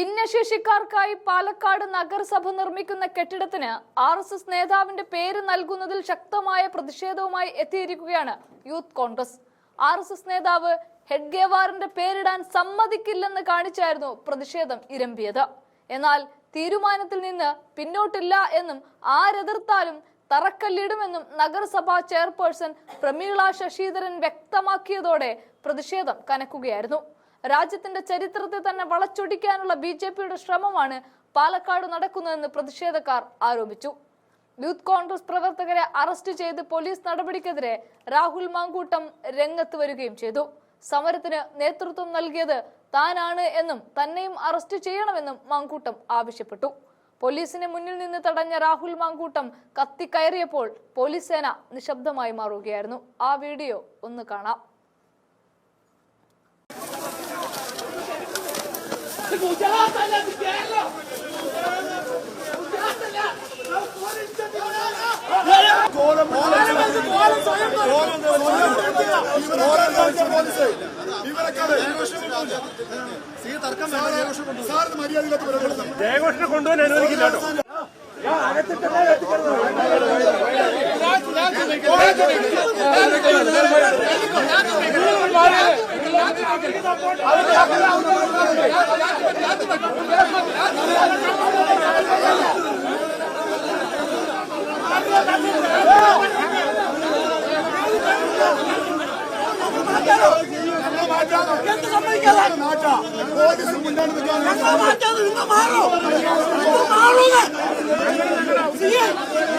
ഭിന്നശേഷിക്കാർക്കായി പാലക്കാട് നഗരസഭ നിർമ്മിക്കുന്ന കെട്ടിടത്തിന് ആർ എസ് എസ് നേതാവിന്റെ പേര് നൽകുന്നതിൽ ശക്തമായ പ്രതിഷേധവുമായി എത്തിയിരിക്കുകയാണ് Youth Congress. R S S നേതാവ് ഹെഡ്ഗേവാറിന്റെ പേരിടാൻ സമ്മതിക്കില്ലെന്ന് കാണിച്ചായിരുന്നു പ്രതിഷേധം ഇരമ്പിയത്. എന്നാൽ തീരുമാനത്തിൽ നിന്ന് പിന്നോട്ടില്ല എന്നും ആരെതിർത്താലും തറക്കല്ലിടുമെന്നും നഗരസഭാ ചെയർപേഴ്സൺ പ്രമീള ശശിധരൻ വ്യക്തമാക്കിയതോടെ പ്രതിഷേധം കനക്കുകയായിരുന്നു. രാജ്യത്തിന്റെ ചരിത്രത്തെ തന്നെ വളച്ചൊടിക്കാനുള്ള ബി ജെ പിയുടെ ശ്രമമാണ് പാലക്കാട് നടക്കുന്നതെന്ന് പ്രതിഷേധക്കാർ ആരോപിച്ചു. യൂത്ത് കോൺഗ്രസ് പ്രവർത്തകരെ അറസ്റ്റ് ചെയ്ത് പോലീസ് നടപടിക്കെതിരെ രാഹുൽ മാങ്കൂട്ടം രംഗത്ത് വരികയും ചെയ്തു. സമരത്തിന് നേതൃത്വം നൽകിയത് താനാണ് എന്നും തന്നെയും അറസ്റ്റ് ചെയ്യണമെന്നും മാങ്കൂട്ടം ആവശ്യപ്പെട്ടു. പോലീസിനെ മുന്നിൽ നിന്ന് തടഞ്ഞ രാഹുൽ മാങ്കൂട്ടം കത്തിക്കയറിയപ്പോൾ പോലീസ് സേന നിശബ്ദമായി മാറുകയായിരുന്നു. ആ വീഡിയോ ഒന്ന് കാണാം. ഗുജറാത്തല്ല ഇത് കേരളം അകത്തിട്ടല്ലേ ജയഘോഷനെ കൊണ്ടുപോകാൻ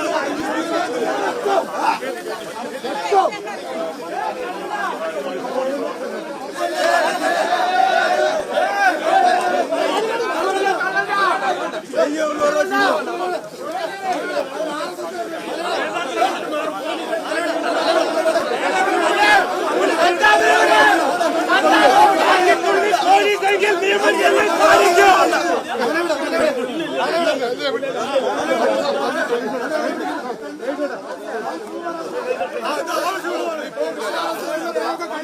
അനുവദിക്കില്ല കേട്ടോ പോലീസെങ്കിൽ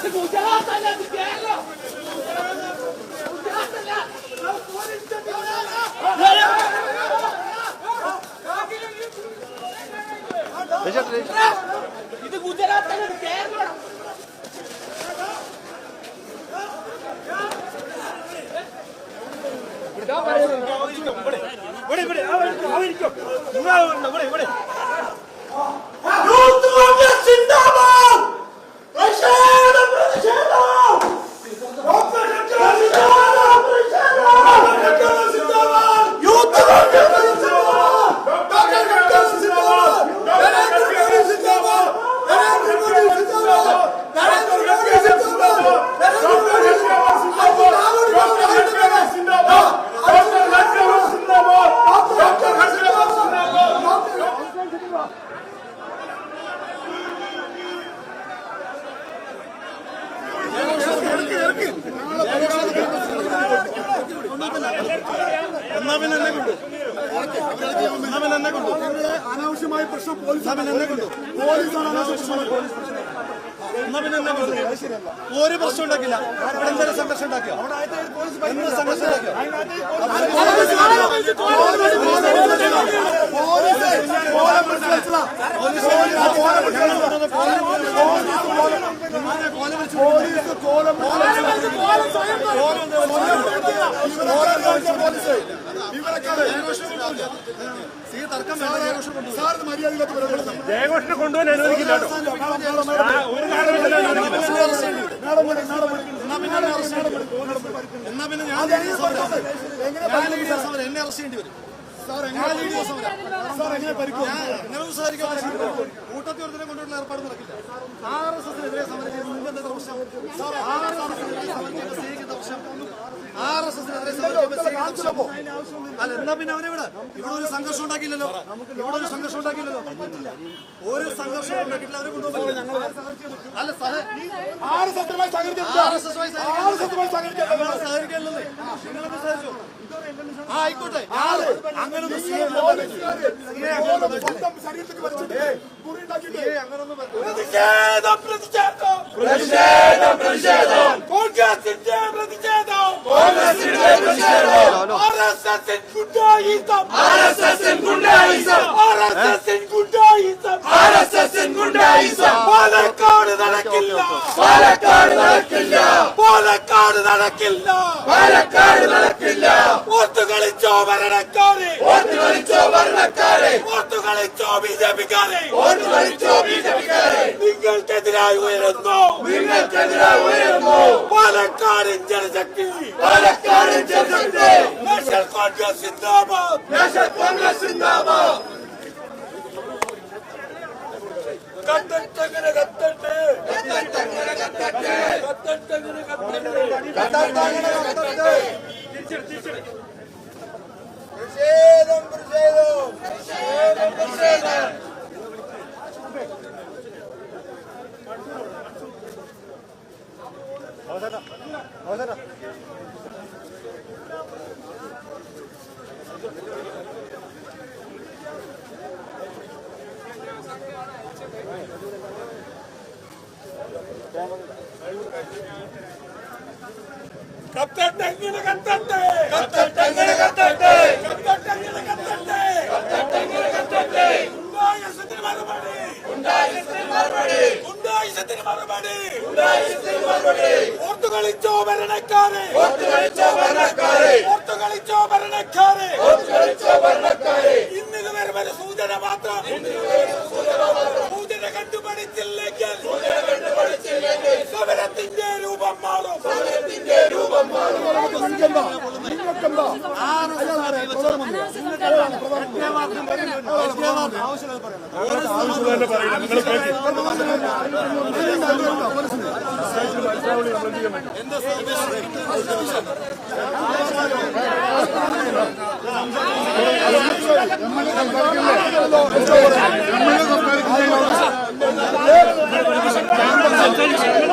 ഇത് ഗുജറാത്തല്ല കേരളം ഇവിടെ ഇവിടെ അവരിക്കും നിങ്ങൾ ഇവിടെ ഇവിടെ. യൂത്ത് അനാവശ്യമായ പ്രശ്നം പോലീസ്? ഒരു പ്രശ്നം ഉണ്ടാക്കില്ല അവിടെ എന്തെങ്കിലും സംഘർഷം ഉണ്ടാക്കിയോ ഉണ്ടാക്കിയോ പോലീസ് ജയഘോഷനെ കൊണ്ടുപോകാൻ അനുവദിക്കില്ല ഒരു കാരണവശാലും അനുവദിക്കില്ല എന്നാ പിന്നെ ഞാൻ. എന്നെ അറസ്റ്റ് ചെയ്യേണ്ടി വരും. കൂട്ടത്തിൽ ഒരുത്തരെ കൊണ്ടുള്ള ഏർപ്പാട് നടക്കില്ല. ആർ എസ് എസിനെതിരെ സമരം ചെയ്ത് എന്താ ആർ എസ് എസിനെതിരെ സമരം ചെയ്ത് സ്നേഹിക്കുന്ന പ്രശ്നം ആർ എസ് എസിനെതിരെ സമരം ചെയ്യുമ്പോൾ സ്നേഹിക്കുന്ന പ്രശ്നം അല്ല എന്നാ പിന്നെ അവനെ ഇവിടെ ഇവിടെ ഒരു സംഘർഷം ഉണ്ടാക്കിയില്ലല്ലോ. ഇവിടെ ഒരു സംഘർഷം ഉണ്ടാക്കിയില്ലല്ലോ. ഒരു സംഘർഷം ഉണ്ടാക്കിയിട്ടില്ല. അവരെ കൊണ്ടുപോകും. അല്ല സഹ ആറ് സത്യമായി സഹകരിച്ചിട്ടുണ്ട് ആർ എസ് എസുമായി നിങ്ങൾ സഹകരിക്കാനുള്ളത് നിങ്ങളൊന്ന് സഹകരിച്ചോ ആയിക്കോട്ടെ. അങ്ങനെ പ്രതിഷേധം പ്രതിഷേധം. പ്രതിഷേധം പ്രതിഷേധം. കോൺഗ്രസിന്റെ പ്രതിഷേധം. കോൺഗ്രസിന്റെ പ്രതിഷേധം. ആർഎസ്എസിൻ ഗുണ്ടായിസം ആർഎസ്എസിൻ ഗുണ്ടായിസം ആർഎസ്എസിൻ ഗുണ്ടായിസം ആർഎസ്എസിൻ ഗുണ്ടായിസം പാലക്കാട് നടക്കില്ല. പാലക്കാട് നടക്കില്ല. പാലക്കാട് നടക്കില്ല. പാലക്കാട് കളിച്ചോ ബി ജെ പിക്കാരെ ഓർത്തു കളിച്ചോ ബി ജെ പിക്കാരെ നിങ്ങൾക്കെതിരായി ഉയരുന്നു നിങ്ങൾക്കെതിരായി ഉയരുന്നു പാലക്കാട് ജനശക്തി പാലക്കാട് ജനശക്തി നാഷണൽ കോൺഗ്രസ് സിന്ദാബാദ് നാഷണൽ കോൺഗ്രസ് സിന്ദാബാദ് കത്തട്ടങ്ങനെ കത്തട്ടെ കത്തട്ടങ്ങനെ കത്തട്ടെ കത്തട്ടങ്ങനെ കത്തട്ടെ കത്തട്ടങ്ങനെ കത്തട്ടെ പ്രതിഷേധം கத்தர் டங்கின கத்தட்டே கத்தர் டங்கின கத்தட்டே கத்தர் டங்கின கத்தட்டே கத்தர் டங்கின கத்தட்டே உண்டாய சத்தின் மறுபடி. உண்டாய சத்தின் மறுபடி. உண்டாய சத்தின் மறுபடி உண்டாய சத்தின் மறுபடி. കളിച്ചോ ഭരണക്കാരെ. ഒത്തുകളിച്ചോ ഭരണക്കാരെ. ഒത്തുകളിച്ചോ ഭരണക്കാരെ. ഒത്തുകളിച്ചോ ഭരണക്കാരെ. ഇന്നിത് ഒരു സൂചന മാത്രം. സൂചന കണ്ടുപഠിച്ചില്ലെങ്കിൽ സൂചന കണ്ടുപഠിച്ചില്ലെങ്കിൽ സമരത്തിന്റെ രൂപം മാറും. സമരത്തിന്റെ രൂപം മാറും. തന്നെ പറയണം നിങ്ങൾ കേൾക്കും സംസാരിക്കില്ലേ